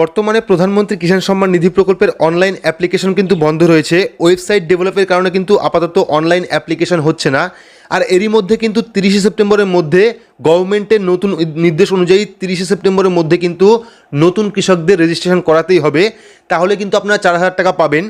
বর্তমানে প্রধানমন্ত্রী কিষাণ সম্মান নিধি প্রকল্পের অনলাইন অ্যাপ্লিকেশন কিন্তু বন্ধ রয়েছে। ওয়েবসাইট ডেভেলপের কারণে কিন্তু আপাতত অনলাইন অ্যাপ্লিকেশন হচ্ছে না। আর এরই মধ্যে কিন্তু তিরিশে সেপ্টেম্বরের মধ্যে গভর্নমেন্টের নতুন নির্দেশ অনুযায়ী তিরিশে সেপ্টেম্বরের মধ্যে কিন্তু নতুন কৃষকদের রেজিস্ট্রেশন করাতেই হবে। তাহলে কিন্তু আপনারা চার হাজার টাকা পাবেন।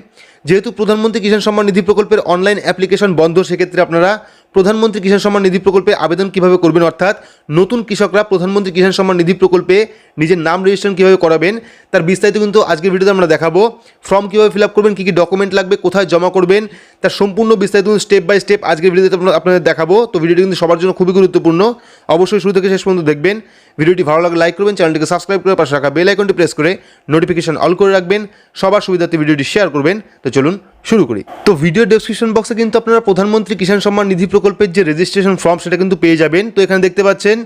যেহেতু প্রধানমন্ত্রী কিষাণ সম্মান নিধি প্রকল্পের অনলাইন অ্যাপ্লিকেশন বন্ধ, সেক্ষেত্রে আপনারা প্রধানমন্ত্রী কিষাণ সম্মান নিধি প্রকল্পে আবেদন কীভাবে করবেন, অর্থাৎ নতুন কৃষকরা প্রধানমন্ত্রী কিষাণ সম্মান নিধি প্রকল্পে নিজের নাম রেজিস্ট্রেশন কীভাবে করাবেন, তার বিস্তারিত কিন্তু আজকের ভিডিওতে আমরা দেখাবো। ফর্ম কীভাবে ফিল আপ করবেন, কী কী ডকুমেন্ট লাগবে, কোথায় জমা করবেন, তার সম্পূর্ণ বিস্তারিত স্টেপ বাই স্টেপ আজকের ভিডিওতে আপনাদের দেখাবো। তো ভিডিওটি কিন্তু সবার জন্য খুবই গুরুত্বপূর্ণ। অবশ্যই শুরু থেকে শেষ পর্যন্ত দেখবেন। ভিডিওটি ভালো লাগলে লাইক করবেন, চ্যানেলটিকে সাবস্ক্রাইব করে পাশে রাখা বেল আইকনটি প্রেস করে নোটিফিকেশন অল করে রাখবেন। সবার সুবিধার্থে ভিডিওটি শেয়ার করবেন। তো চলুন শুরু করি। তো ভিডিও ডেসক্রিপশন বক্সে কিন্তু আপনারা প্রধানমন্ত্রী কিষাণ সম্মান নিধি প্রকল্পের যে রেজিস্ট্রেশন ফর্ম সেটা কিন্তু পেয়ে যাবেন। তো এখানে দেখতে পাচ্ছেন,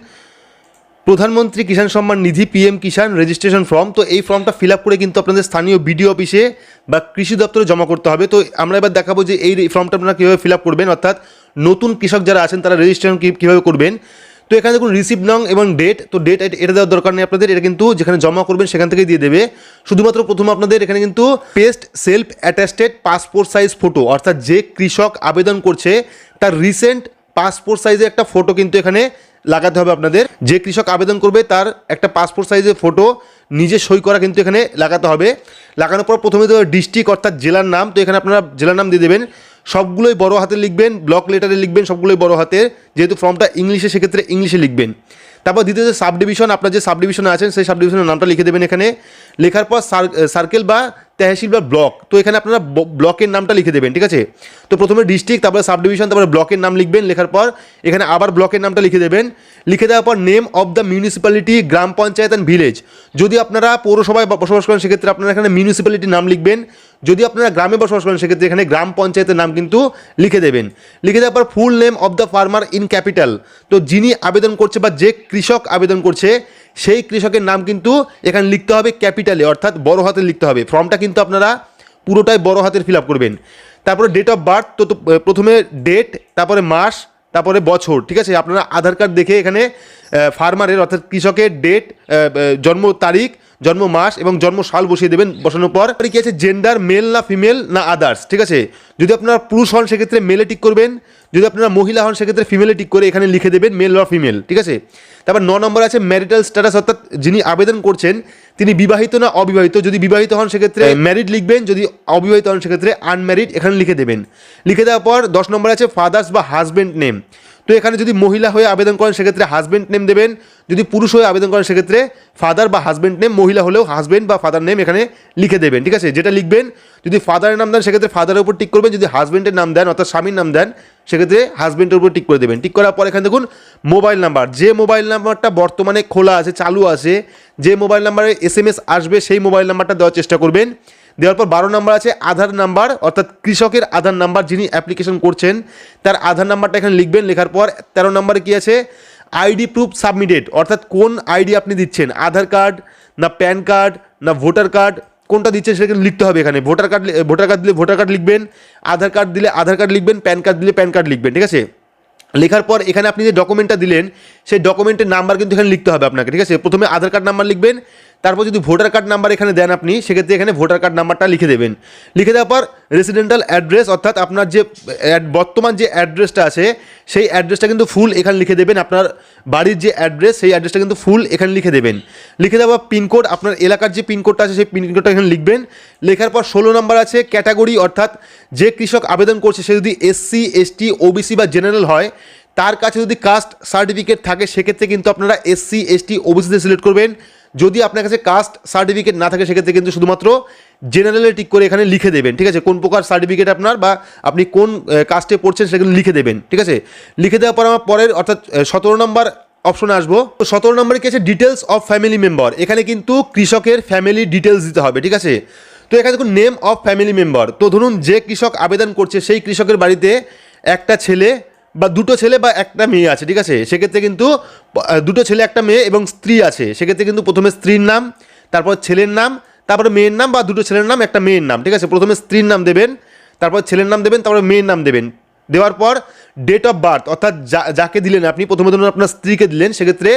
Pradhan Mantri Kisan Samman Nidhi PM Kisan registration form তো এই ফর্মটা ফিল করে কিন্তু আপনাদের স্থানীয় বিডিও অফিসে বা কৃষি দপ্তরে জমা করতে হবে। তো আমরা এবার দেখাবো যে এই ফর্মটা আপনারা কীভাবে ফিল করবেন, অর্থাৎ নতুন কৃষক যারা আছেন, তারা রেজিস্ট্রেশন কীভাবে করবেন। তো এখানে দেখুন রিসিভ নং এবং ডেট তো ডেট এটা দেওয়ার দরকার নেই আপনাদের, এটা কিন্তু যেখানে জমা করবেন সেখান থেকেই দিয়ে দেবে। শুধুমাত্র প্রথম আপনাদের এখানে কিন্তু paste self attested passport size photo অর্থাৎ যে কৃষক আবেদন করছে, তার রিসেন্ট পাসপোর্ট সাইজের একটা ফটো কিন্তু এখানে লাগাতে হবে আপনাদের। যে কৃষক আবেদন করবে, তার একটা পাসপোর্ট সাইজের ফটো নিজে সই করা কিন্তু এখানে লাগাতে হবে। লাগানোর পর প্রথমে তো ডিস্ট্রিক্ট অর্থাৎ জেলার নাম, তো এখানে আপনারা জেলার নাম দিয়ে দেবেন। সবগুলোই বড় হাতে লিখবেন ব্লক লেটারে লিখবেন, সবগুলোই বড় হাতে। যেহেতু ফর্মটা ইংলিশে, সেক্ষেত্রে ইংলিশে লিখবেন। তারপর দ্বিতীয় যে সাব ডিভিশন আপনার যে সাবডিভিশনে আছেন, সেই সাব ডিভিশনের নামটা লিখে দেবেন এখানে। লেখার পর সার্কেল বা তহসিল বা ব্লক। তো এখানে আপনারা ব্লকের নামটা লিখে দেবেন, ঠিক আছে? তো প্রথমে ডিস্ট্রিক্ট, তারপরে সাব ডিভিশন তারপরে ব্লকের নাম লিখবেন, লেখার পর এখানে আবার ব্লকের নামটা লিখে দেবেন। লিখে দেওয়ার পর name of the municipality gram panchayat and village যদি আপনারা পৌরসভায় বসবাস করেন, সেক্ষেত্রে আপনারা এখানে মিউনিসিপ্যালিটির নাম লিখবেন। যদি আপনারা গ্রামে বসবাস করেন, সেক্ষেত্রে এখানে গ্রাম পঞ্চায়েতের নাম কিন্তু লিখে দেবেন। লিখে দেওয়ার পর full name of the farmer in capital তো যিনি আবেদন করছে বা যে কৃষক আবেদন করছে সেই কৃষকের নাম কিন্তু এখানে লিখতে হবে ক্যাপিটালে অর্থাৎ বড় হাতে লিখতে হবে। ফর্মটা কিন্তু আপনারা পুরোটাই বড় হাতের ফিল আপ করবেন। তারপরে ডেট অফ বার্থ তো প্রথমে ডেট তারপরে মাস, তারপরে বছর, ঠিক আছে? আপনারা আধার কার্ড দেখে এখানে ফার্মারের অর্থাৎ কৃষকের ডেট জন্ম তারিখ, জন্ম মাস এবং জন্ম সাল বসিয়ে দেবেন বসানোর পর। কি আছে? জেন্ডার মেল না ফিমেল না আদার্স ঠিক আছে? যদি আপনারা পুরুষ হন সেক্ষেত্রে মেলে টিক করবেন। যদি আপনারা মহিলা হন সেক্ষেত্রে ফিমেলে টিক করে এখানে লিখে দেবেন মেল বা ফিমেল ঠিক আছে? তারপর ন নম্বর আছে ম্যারিটাল স্ট্যাটাস অর্থাৎ যিনি আবেদন করছেন তিনি বিবাহিত না অবিবাহিত? যদি বিবাহিত হন সেক্ষেত্রে ম্যারিড লিখবেন যদি অবিবাহিত হন সেক্ষেত্রে আনম্যারিড এখানে লিখে দেবেন। লিখে দেওয়ার পর দশ নম্বর আছে ফাদার্স বা হাজব্যান্ড নেম তো এখানে যদি মহিলা হয়ে আবেদন করেন, সেক্ষেত্রে হাজব্যান্ড নেম দেবেন। যদি পুরুষ হয়ে আবেদন করেন, সেক্ষেত্রে ফাদার বা হাজব্যান্ড নেম মহিলা হলেও হাজব্যান্ড বা ফাদার নেম এখানে লিখে দেবেন, ঠিক আছে? যেটা লিখবেন, যদি ফাদারের নাম দেন, সেক্ষেত্রে ফাদারের উপর টিক করবেন। যদি হাজব্যান্ডের নাম দেন, অর্থাৎ স্বামীর নাম দেন, সেক্ষেত্রে হাজব্যান্ডের উপর টিক করে দেবেন। টিক করার পর এখানে দেখুন মোবাইল নাম্বার যে মোবাইল নাম্বারটা বর্তমানে খোলা আছে, চালু আছে, যে মোবাইল নাম্বারে এস আসবে, সেই মোবাইল নাম্বারটা দেওয়ার চেষ্টা করবেন। দেওয়ার পর বারো নাম্বার আছে আধার নাম্বার, অর্থাৎ কৃষকের আধার নাম্বার যিনি অ্যাপ্লিকেশন করছেন, তার আধার নাম্বারটা এখানে লিখবেন, লেখার পর তেরো নম্বরে কী আছে? আইডি প্রুফ সাবমিটেড অর্থাৎ কোন আইডি আপনি দিচ্ছেন? আধার কার্ড, না প্যান কার্ড, না ভোটার কার্ড, কোনটা দিচ্ছেন সেটা লিখতে হবে এখানে। ভোটার কার্ড ভোটার কার্ড দিলে ভোটার কার্ড লিখবেন, আধার কার্ড দিলে আধার কার্ড লিখবেন, প্যান কার্ড দিলে প্যান কার্ড লিখবেন, ঠিক আছে? লেখার পর এখানে আপনি যে ডকুমেন্টটা দিলেন সেই ডকুমেন্টের নাম্বার কিন্তু এখানে লিখতে হবে আপনাকে, ঠিক আছে? প্রথমে আধার কার্ড নাম্বার লিখবেন, তারপর যদি ভোটার কার্ড নাম্বার এখানে দেন আপনি, সেক্ষেত্রে এখানে ভোটার কার্ড নাম্বারটা লিখে দেবেন। লিখে দেওয়ার পর রেসিডেন্টাল অ্যাড্রেস অর্থাৎ আপনার যে বর্তমান যে অ্যাড্রেসটা আছে, সেই অ্যাড্রেসটা কিন্তু ফুল এখানে লিখে দেবেন। আপনার বাড়ির যে অ্যাড্রেস সেই অ্যাড্রেসটা কিন্তু ফুল এখানে লিখে দেবেন। লিখে দেওয়া পিনকোড আপনার এলাকার যে পিনকোডটা আছে, সেই পিনকোডটা এখানে লিখবেন। লেখার পর ষোলো নম্বর আছে ক্যাটাগরি অর্থাৎ যে কৃষক আবেদন করছে, সে যদি এসসি এসটি ওবিসি বা জেনারেল হয় তার কাছে যদি কাস্ট সার্টিফিকেট থাকে, সেক্ষেত্রে কিন্তু আপনারা এসসি এসটি ওবিসিতে সিলেক্ট করবেন। যদি আপনার কাছে কাস্ট সার্টিফিকেট না থাকে, সেক্ষেত্রে কিন্তু শুধুমাত্র জেনারেলে টিক করে এখানে লিখে দেবেন, ঠিক আছে? কোন প্রকার সার্টিফিকেট আপনার বা আপনি কোন কাস্টে পড়ছেন সেগুলো লিখে দেবেন, ঠিক আছে? লিখে দেওয়ার পর আমার পরের, অর্থাৎ সতেরো নম্বর অপশনে আসব। তো সতেরো নম্বরে কি আছে? ডিটেলস অফ ফ্যামিলি মেম্বার এখানে কিন্তু কৃষকের ফ্যামিলি ডিটেলস দিতে হবে, ঠিক আছে? তো এখানে দেখুন নেম অফ ফ্যামিলি মেম্বার তো ধরুন, যে কৃষক আবেদন করছে, সেই কৃষকের বাড়িতে একটা ছেলে বা দুটো ছেলে বা একটা মেয়ে আছে, ঠিক আছে? সেক্ষেত্রে কিন্তু দুটো ছেলে, একটা মেয়ে এবং স্ত্রী আছে। সেক্ষেত্রে কিন্তু প্রথমে স্ত্রীর নাম, তারপর ছেলের নাম, তারপরে মেয়ের নাম বা দুটো ছেলের নাম, একটা মেয়ের নাম, ঠিক আছে? প্রথমে স্ত্রীর নাম দেবেন, তারপর ছেলের নাম দেবেন, তারপরে মেয়ের নাম দেবেন। দেওয়ার পর ডেট অফ বার্থ অর্থাৎ যাকে দিলেন আপনি, প্রথমে ধরুন আপনার স্ত্রীকে দিলেন, সেক্ষেত্রে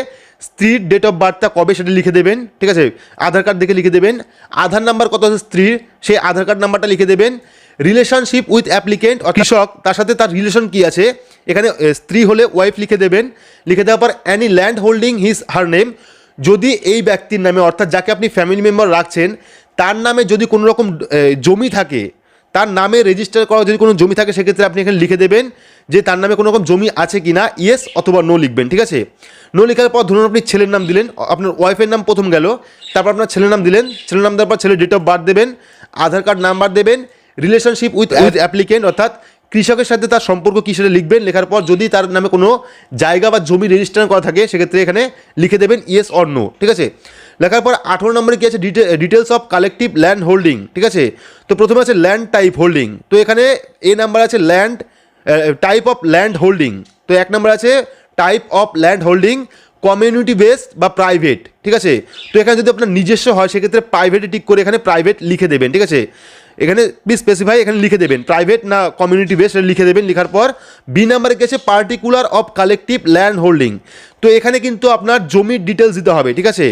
স্ত্রীর ডেট অফ বার্থটা কবে সেটা লিখে দেবেন, ঠিক আছে? আধার কার্ড দেখে লিখে দেবেন। আধার নাম্বার কত আছে স্ত্রীর? সেই আধার কার্ড নাম্বারটা লিখে দেবেন। রিলেশনশিপ উইথ অ্যাপ্লিকেন্ট কৃষক, তার সাথে তার রিলেশন কি আছে? এখানে স্ত্রী হলে ওয়াইফ লিখে দেবেন। লিখে দেওয়ার পর any land holding his her name যদি এই ব্যক্তির নামে, অর্থাৎ যাকে আপনি ফ্যামিলি মেম্বার রাখছেন, তার নামে যদি কোনো রকম জমি থাকে, তার নামে রেজিস্টার করা যদি কোনো জমি থাকে, সেক্ষেত্রে আপনি এখানে লিখে দেবেন যে তার নামে কোনো রকম জমি আছে কি না ইয়েস অথবা নো লিখবেন, ঠিক আছে? নো লেখার পর ধরুন আপনি ছেলের নাম দিলেন, আপনার ওয়াইফের নাম প্রথম গেল, তারপর আপনার ছেলের নাম দিলেন, ছেলের নাম দেওয়ার পর ছেলের ডেট অফ বার্থ দেবেন, আধার কার্ড নাম্বার দেবেন রিলেশনশিপ উইথ উইথ অ্যাপ্লিকেন্ট অর্থাৎ কৃষকের সাথে তার সম্পর্ক কী সেটা লিখবেন লেখার পর যদি তার নামে কোনো জায়গা বা জমি রেজিস্টার করা থাকে সেক্ষেত্রে এখানে লিখে দেবেন ইয়েস অর নো ঠিক আছে? লেখার পর আঠেরো নম্বরে কী আছে? Details of collective land holding ঠিক আছে? তো প্রথমে আছে ল্যান্ড টাইপ হোল্ডিং তো এখানে এ নাম্বার আছে land type of land holding তো এক নম্বর আছে type of land holding community based বা প্রাইভেট ঠিক আছে? তো এখানে যদি আপনার নিজস্ব হয় সেক্ষেত্রে প্রাইভেটে টিক করে এখানে প্রাইভেট লিখে দেবেন ঠিক আছে? এখানে বি স্পেসিফাই এখানে লিখে দেবেন। প্রাইভেট না কমিউনিটি বেসড লিখে দেবেন লিখার পর। বি নাম্বারে গেছে particular of collective land holding তো এখানে কিন্তু আপনার জমির ডিটেলস দিতে হবে, ঠিক আছে?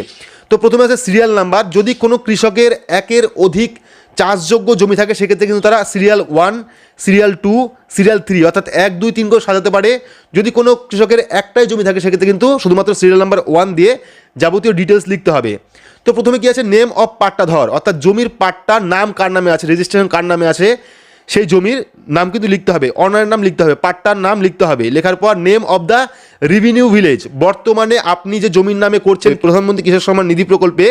তো প্রথমে আছে সিরিয়াল নাম্বার যদি কোনো কৃষকের একের অধিক চাষযোগ্য জমি থাকে, সেক্ষেত্রে কিন্তু তারা serial one serial two serial three অর্থাৎ এক, দুই, তিন করে সাজাতে পারে। যদি কোনো কৃষকের একটাই জমি থাকে, সেক্ষেত্রে কিন্তু শুধুমাত্র সিরিয়াল নাম্বার ওয়ান দিয়ে যাবতীয় ডিটেলস লিখতে হবে। তো প্রথমে কি আছে? নেম অফ পাট্টাধর অর্থাৎ জমির পাট্টার নাম কার নামে আছে? রেজিস্ট্রেশন কার নামে আছে? সেই জমির নাম কিন্তু লিখতে হবে। অনারের নাম লিখতে হবে। পাট্টার নাম লিখতে হবে। লেখার পর name of the revenue village বর্তমানে আপনি যে জমির নামে করছেন প্রধানমন্ত্রী কৃষক সম্মান নিধি প্রকল্পে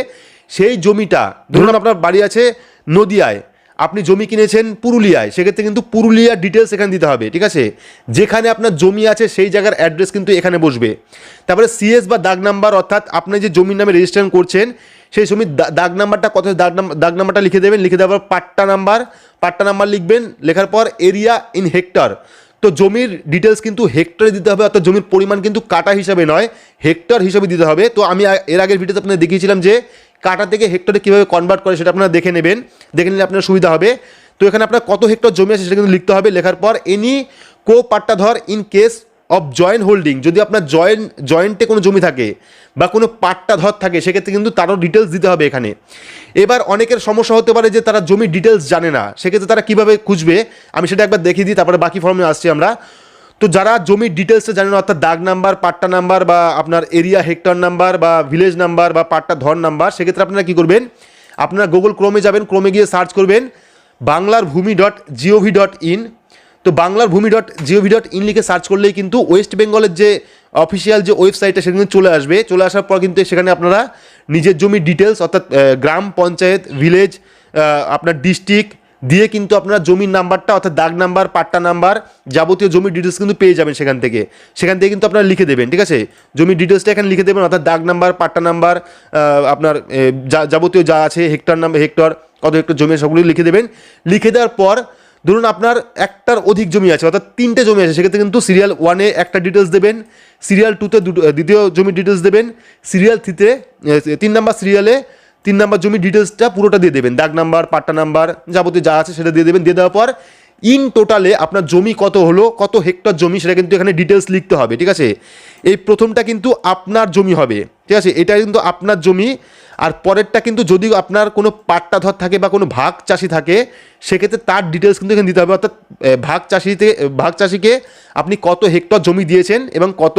সেই জমিটা ধরুন আপনার বাড়ি আছে নদিয়ায়। আপনি জমি কিনেছেন পুরুলিয়ায়, সেক্ষেত্রে কিন্তু পুরুলিয়ার ডিটেলস এখানে দিতে হবে, ঠিক আছে? যেখানে আপনার জমি আছে, সেই জায়গার অ্যাড্রেস কিন্তু এখানে বসবে। তারপরে সিএস বা দাগ নাম্বার, অর্থাৎ আপনি যে জমির নামে রেজিস্ট্রেশন করছেন, সেই জমির দা- দাগ নাম্বারটা কত, দাগ দাগ নাম্বারটা লিখে দেবেন, লিখে দেওয়ার পর পাট্টা নাম্বার পাট্টা নাম্বার লিখবেন, লেখার পর এরিয়া ইন হেক্টর তো জমির ডিটেলস কিন্তু হেক্টরে দিতে হবে, অর্থাৎ জমির পরিমাণ কিন্তু কাটা হিসাবে নয় হেক্টর হিসাবে দিতে হবে। তো আমি এর আগের ভিডিওতে আপনাদের দেখিয়েছিলাম যে কাটা থেকে হেক্টরে কীভাবে কনভার্ট করে সেটা আপনারা দেখে নেবেন, দেখে নিলে আপনার সুবিধা হবে। তো এখানে আপনার কত হেক্টর জমি আছে সেটা কিন্তু লিখতে হবে, লেখার পর any co পাট্টাধর in case of joint holding যদি আপনার জয়েন্ট জয়েন্টে কোনো জমি থাকে বা কোনো পাট্টাধর থাকে, সেক্ষেত্রে কিন্তু তারও ডিটেলস দিতে হবে এখানে। এবার অনেকের সমস্যা হতে পারে যে তারা জমির ডিটেলস জানে না, সেক্ষেত্রে তারা কীভাবে খুঁজবে? আমি সেটা একবার দেখিয়ে দিই, তারপরে বাকি ফর্মে আসছি আমরা। তো যারা জমির ডিটেলসটা জানেন অর্থাৎ দাগ নাম্বার, পাট্টা নাম্বার বা আপনার এরিয়া হেক্টর নাম্বার বা ভিলেজ নাম্বার বা পাট্টা ধর নাম্বার, সেক্ষেত্রে আপনারা কী করবেন? আপনারা গুগল ক্রোমে যাবেন ক্রোমে গিয়ে সার্চ করবেন বাংলার ভূমি ডট জিওভি ডট ইন তো Banglar Bhumi dot gov dot in লিখে সার্চ করলেই কিন্তু ওয়েস্ট বেঙ্গলের যে অফিসিয়াল যে ওয়েবসাইটটা সেটা কিন্তু চলে আসবে। চলে আসার পর কিন্তু সেখানে আপনারা নিজের জমির ডিটেলস অর্থাৎ গ্রাম, পঞ্চায়েত ভিলেজ আপনার ডিস্ট্রিক্ট দিয়ে কিন্তু আপনারা জমির নাম্বারটা, অর্থাৎ দাগ নাম্বার, পাট্টা নাম্বার যাবতীয় জমির ডিটেলস কিন্তু পেয়ে যাবেন সেখান থেকে। সেখান থেকে কিন্তু আপনারা লিখে দেবেন, ঠিক আছে? জমির ডিটেলসটা এখানে লিখে দেবেন, অর্থাৎ দাগ নাম্বার, পাট্টা নাম্বার আপনার যাবতীয় যা আছে হেক্টর নাম্বার হেক্টর কত হেক্টর জমি সবগুলো লিখে দেবেন। লিখে দেওয়ার পর ধরুন আপনার একটার অধিক জমি আছে, অর্থাৎ তিনটে জমি আছে, সেক্ষেত্রে কিন্তু সিরিয়াল ওয়ানে একটা ডিটেলস দেবেন সিরিয়াল টুতে দুটো, দ্বিতীয় জমির ডিটেলস দেবেন সিরিয়াল থ্রিতে তিন নাম্বার সিরিয়ালে তিন নাম্বার জমির ডিটেলসটা পুরোটা দিয়ে দেবেন। দাগ নাম্বার, পাট্টা নাম্বার, যাবতীয় যা আছে সেটা দিয়ে দেবেন। দিয়ে দেওয়ার পর ইন টোটালে আপনার জমি কত হলো, কত হেক্টর জমি সেটা কিন্তু এখানে ডিটেলস লিখতে হবে, ঠিক আছে? এই প্রথমটা কিন্তু আপনার জমি হবে, ঠিক আছে? এটা কিন্তু আপনার জমি, আর পরেরটা কিন্তু যদি আপনার কোনো পাট্টাধর থাকে বা কোনো ভাগ চাষি থাকে, সেক্ষেত্রে তার ডিটেলস কিন্তু এখানে দিতে হবে। অর্থাৎ ভাগ চাষিতে, ভাগ চাষিকে আপনি কত হেক্টর জমি দিয়েছেন এবং কত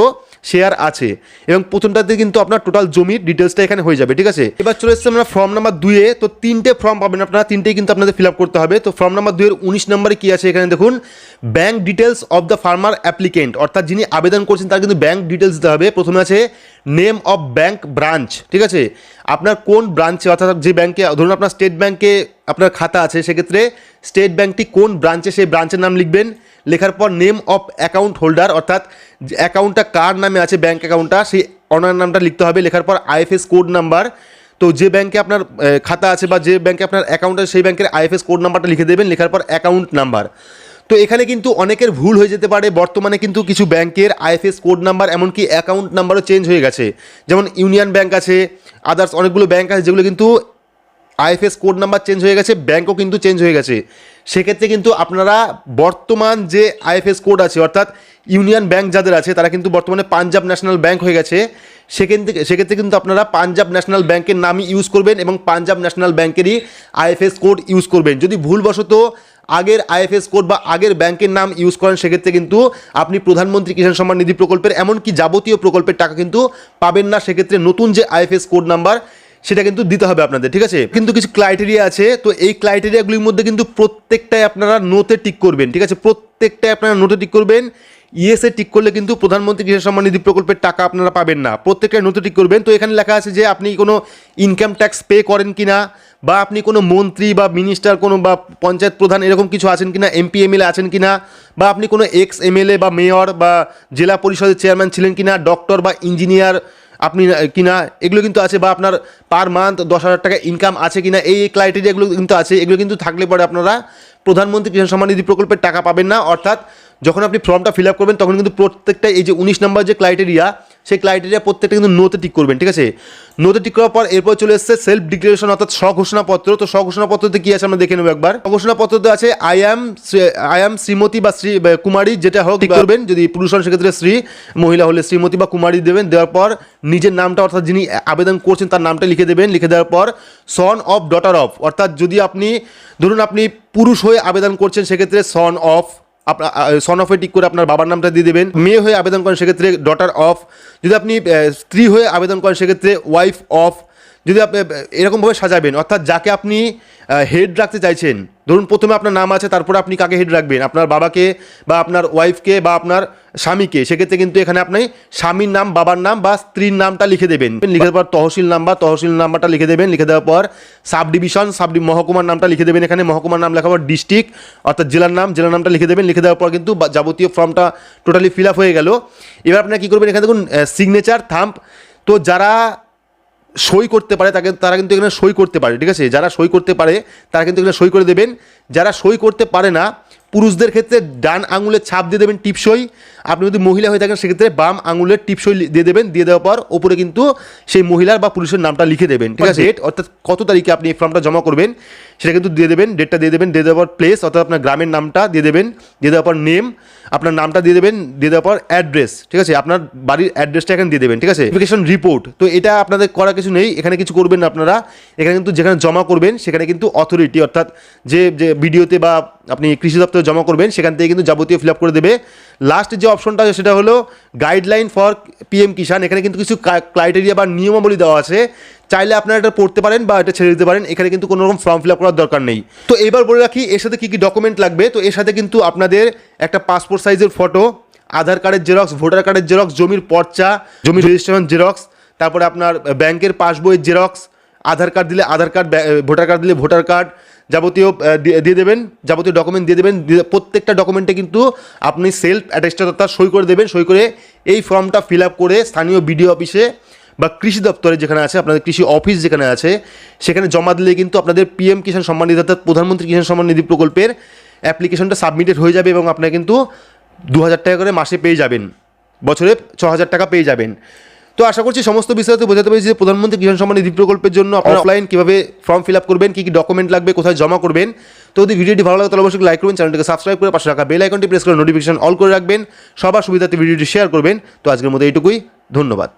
শেয়ার আছে। এবং প্রথমটাতে কিন্তু আপনার টোটাল জমির ডিটেলসটা এখানে হয়ে যাবে, ঠিক আছে? এবার চলে এসেছে আমরা ফর্ম নাম্বার দুয়ে তো তিনটে ফর্ম পাবেন আপনারা, তিনটেই কিন্তু আপনাদের ফিল আপ করতে হবে। তো ফর্ম নাম্বার দুয়ের উনিশ নম্বরে কী আছে এখানে দেখুন? Bank details of the farmer applicant অর্থাৎ যিনি আবেদন করছেন তার কিন্তু ব্যাঙ্ক ডিটেলস দিতে হবে। প্রথমে আছে নেম অফ ব্যাঙ্ক ব্রাঞ্চ ঠিক আছে? আপনার কোন ব্রাঞ্চে অর্থাৎ যে ব্যাঙ্কে ধরুন আপনার স্টেট ব্যাঙ্কে আপনার খাতা আছে, সেক্ষেত্রে স্টেট ব্যাঙ্কটি কোন ব্রাঞ্চে সেই ব্রাঞ্চের নাম লিখবেন। লেখার পর নেম অফ অ্যাকাউন্ট হোল্ডার অর্থাৎ অ্যাকাউন্টটা কার নামে আছে ব্যাঙ্ক অ্যাকাউন্টটা সেই অনার নামটা লিখতে হবে। লেখার পর আইএফএস কোড নাম্বার তো যে ব্যাংকে আপনার খাতা আছে বা যে ব্যাংকে আপনার অ্যাকাউন্ট আছে, সেই ব্যাংকের আইএফএস কোড নাম্বারটা লিখে দেবেন। লেখার পর অ্যাকাউন্ট নাম্বার তো এখানে কিন্তু অনেকের ভুল হয়ে যেতে পারে। বর্তমানে কিন্তু কিছু ব্যাংকের আইএফএস কোড নাম্বার এমনকি অ্যাকাউন্ট নাম্বারও চেঞ্জ হয়ে গেছে। যেমন ইউনিয়ন ব্যাংক আছে আদার্স অনেকগুলো ব্যাংক আছে, যেগুলো কিন্তু আইএফএস কোড নাম্বার চেঞ্জ হয়ে গেছে ব্যাঙ্কও কিন্তু চেঞ্জ হয়ে গেছে। সেক্ষেত্রে কিন্তু আপনারা বর্তমান যে আইএফএস কোড আছে, অর্থাৎ ইউনিয়ন ব্যাংক যাদের আছে, তারা কিন্তু বর্তমানে পাঞ্জাব ন্যাশনাল ব্যাংক হয়ে গেছে। সেখান থেকে সেক্ষেত্রে কিন্তু আপনারা পাঞ্জাব ন্যাশনাল ব্যাংকের নামই ইউজ করবেন এবং পাঞ্জাব ন্যাশনাল ব্যাংকেরই আইএফএস কোড ইউজ করবেন। যদি ভুলবশত আগের আইএফএস কোড বা আগের ব্যাংকের নাম ইউজ করেন, সেক্ষেত্রে কিন্তু আপনি প্রধানমন্ত্রী কিষাণ সম্মান নিধি প্রকল্পের এমনকি যাবতীয় প্রকল্পের টাকা কিন্তু পাবেন না। সেক্ষেত্রে নতুন যে আইএফএস কোড নাম্বার সেটা কিন্তু দিতে হবে আপনাদের, ঠিক আছে? কিন্তু কিছু ক্রাইটেরিয়া আছে, তো এই ক্রাইটেরিয়াগুলির মধ্যে কিন্তু প্রত্যেকটাই আপনারা নোতে টিক করবেন, ঠিক আছে? প্রত্যেকটাই আপনারা নোটে টিক করবেন ইএসএ টিক করলে কিন্তু প্রধানমন্ত্রী কিষাণ সম্মান নিধি প্রকল্পের টাকা আপনারা পাবেন না, প্রত্যেকটাই নোতে টিক করবেন। তো এখানে লেখা আছে যে আপনি কোনো ইনকাম ট্যাক্স পে করেন কিনা, বা আপনি কোনো মন্ত্রী বা মিনিস্টার কোনো বা পঞ্চায়েত প্রধান এরকম কিছু আছেন কিনা এমপি এমএলএ আছেন কি না বা আপনি কোনো এক্স এমএলএ বা মেয়র বা জেলা পরিষদের চেয়ারম্যান ছিলেন কি না ডক্টর বা ইঞ্জিনিয়ার আপনি কিনা, এগুলো কিন্তু আছে বা আপনার পার মান্থ দশ হাজার টাকা ইনকাম আছে কিনা, এই ক্রাইটেরিয়াগুলো কিন্তু আছে, এগুলো কিন্তু থাকলে পরে আপনারা প্রধানমন্ত্রী কিষাণ সম্মান নিধি প্রকল্পের টাকা পাবেন না। অর্থাৎ যখন আপনি ফর্মটা ফিল আপ করবেন, তখন কিন্তু প্রত্যেকটা এই যে উনিশ নম্বর যে ক্রাইটেরিয়া সেই ক্রাইটেরিয়া প্রত্যেকটা কিন্তু নোতে টিক করবেন ঠিক আছে? নোতে টিক করার পর এরপর চলে এসছে সেলফ ডিক্লারেশন অর্থাৎ স্বঘোষণাপত্র। তো স্বঘোষণাপত্রতে কি আছে আমরা দেখে নেব একবার। স্বঘোষণাপত্রতে আছে I am I am Shrimati বা শ্রী কুমারী যেটা হোক করবেন। যদি পুরুষ হন সেক্ষেত্রে শ্রী মহিলা হলে শ্রীমতী বা কুমারী দেবেন। দেওয়ার পর নিজের নামটা অর্থাৎ যিনি আবেদন করছেন তার নামটা লিখে দেবেন। লিখে দেওয়ার পর সন অফ ডটার অফ অর্থাৎ যদি আপনি ধরুন আপনি পুরুষ হয়ে আবেদন করছেন সেক্ষেত্রে সন অফ আপনার সন অফে টিক করে আপনার বাবার নামটা দিয়ে দেবেন। মেয়ে হয়ে আবেদন করেন সেক্ষেত্রে ডটার অফ যদি আপনি স্ত্রী হয়ে আবেদন করেন সেক্ষেত্রে ওয়াইফ অফ যদি আপনি, এরকমভাবে সাজাবেন, অর্থাৎ যাকে আপনি হেড রাখতে চাইছেন, ধরুন প্রথমে আপনার নাম আছে, তারপরে আপনি কাকে হেড রাখবেন? আপনার বাবাকে বা আপনার ওয়াইফকে বা আপনার স্বামীকে। সেক্ষেত্রে কিন্তু এখানে আপনি স্বামীর নাম, বাবার নাম বা স্ত্রীর নামটা লিখে দেবেন। লিখে দেওয়ার পর তহসিল নাম্বার, তহসিল নাম্বারটা লিখে দেবেন। লিখে দেওয়ার পর সাব ডিভিশন সাব মহকুমার নামটা লিখে দেবেন এখানে। মহকুমার নাম লেখার পর ডিস্ট্রিক্ট অর্থাৎ জেলার নাম, জেলার নামটা লিখে দেবেন। লিখে দেওয়ার পর কিন্তু যাবতীয় ফর্মটা টোটালি ফিল আপ হয়ে গেল। এবার আপনারা কী করবেন? এখানে দেখুন সিগনেচার থাম্প তো যারা সই করতে পারে তাকে তারা কিন্তু এখানে সই করতে পারে ঠিক আছে? যারা সই করতে পারে তারা কিন্তু এখানে সই করে দেবেন। যারা সই করতে পারে না পুরুষদের ক্ষেত্রে ডান আঙুলের ছাপ দিয়ে দেবেন টিপসই। আপনি যদি মহিলা হয়ে থাকেন সেক্ষেত্রে বাম আঙুলের টিপসই দিয়ে দেবেন। দিয়ে দেওয়ার পর ওপরে কিন্তু সেই মহিলার বা পুরুষের নামটা লিখে দেবেন ঠিক আছে? ডেট অর্থাৎ কত তারিখে আপনি এই ফর্মটা জমা করবেন? সেটা কিন্তু দিয়ে দেবেন ডেটটা দিয়ে দেবেন, দিয়ে দেওয়ার পর প্লেস অর্থাৎ আপনার গ্রামের নামটা দিয়ে দেবেন, দিয়ে দেওয়ার পর নেম আপনার নামটা দিয়ে দেবেন, দিয়ে দেওয়ার পর অ্যাড্রেস ঠিক আছে? আপনার বাড়ির অ্যাড্রেসটা এখানে দিয়ে দেবেন, ঠিক আছে? ভেরিফিকেশন রিপোর্ট তো এটা আপনাদের করা কিছু নেই, এখানে কিছু করবেন আপনারা। এখানে কিন্তু যেখানে জমা করবেন, সেখানে কিন্তু অথরিটি অর্থাৎ যে যে ভিডিওতে বা আপনি কৃষি দপ্তরে জমা করবেন, সেখান থেকে কিন্তু যাবতীয় ফিল আপ করে দেবে। লাস্ট যে অপশনটা আছে, সেটা হলো গাইডলাইন ফর পিএম কিষাণ এখানে কিন্তু কিছু ক্রাইটেরিয়া বা নিয়মাবলী দেওয়া আছে চাইলে আপনারা এটা পড়তে পারেন বা এটা ছেড়ে দিতে পারেন। এখানে কিন্তু কোনো রকম ফর্ম ফিল আপ করার দরকার নেই। তো এবার বলে রাখি, এর সাথে কী কী ডকুমেন্ট লাগবে? তো এর সাথে কিন্তু আপনাদের একটা পাসপোর্ট সাইজের ফটো আধার কার্ডের জেরক্স ভোটার কার্ডের জেরক্স জমির পর্চা, জমির রেজিস্ট্রেশন জেরক্স তারপরে আপনার ব্যাংকের পাসবইয়ের জেরক্স আধার কার্ড দিলে আধার কার্ড ভোটার কার্ড দিলে ভোটার কার্ড যাবতীয় দিয়ে দেবেন, যাবতীয় ডকুমেন্ট দিয়ে দেবেন প্রত্যেকটা ডকুমেন্টে কিন্তু আপনি সেলফ অ্যাটেস্টেড অর্থাৎ সই করে দেবেন, সই করে এই ফর্মটা ফিল আপ করে স্থানীয় বিডিও অফিসে বা কৃষি দপ্তরে যেখানে আছে আপনাদের কৃষি অফিস যেখানে আছে সেখানে জমা দিলে কিন্তু আপনাদের পিএম কিষাণ সম্মান নিধি অর্থাৎ প্রধানমন্ত্রী কিষাণ সম্মান নিধি প্রকল্পের অ্যাপ্লিকেশনটা সাবমিটেড হয়ে যাবে এবং আপনারা কিন্তু দু হাজার টাকা করে মাসে পেয়ে যাবেন। বছরে ছ হাজার টাকা পেয়ে যাবেন। তো আশা করছি সমস্ত বিষয়তে বোঝাতে পেরেছি যে প্রধানমন্ত্রী কিষাণ সম্মান নিধি প্রকল্পের জন্য আপনার অফলাইন কীভাবে ফর্ম ফিল আপ করবেন কী কী ডকুমেন্ট লাগবে কোথায় জমা করবেন। তো যদি ভিডিওটি ভালো লাগে তাহলে অবশ্যই লাইক করবেন চ্যানেলটিকে সাবস্ক্রাইব করে পাশে রাখা বেল আইকনটি প্রেস করে নোটিফিকেশন অল করে রাখবেন। সবার সুবিধাতে ভিডিওটি শেয়ার করবেন। তো আজকের মতো এইটুকুই ধন্যবাদ।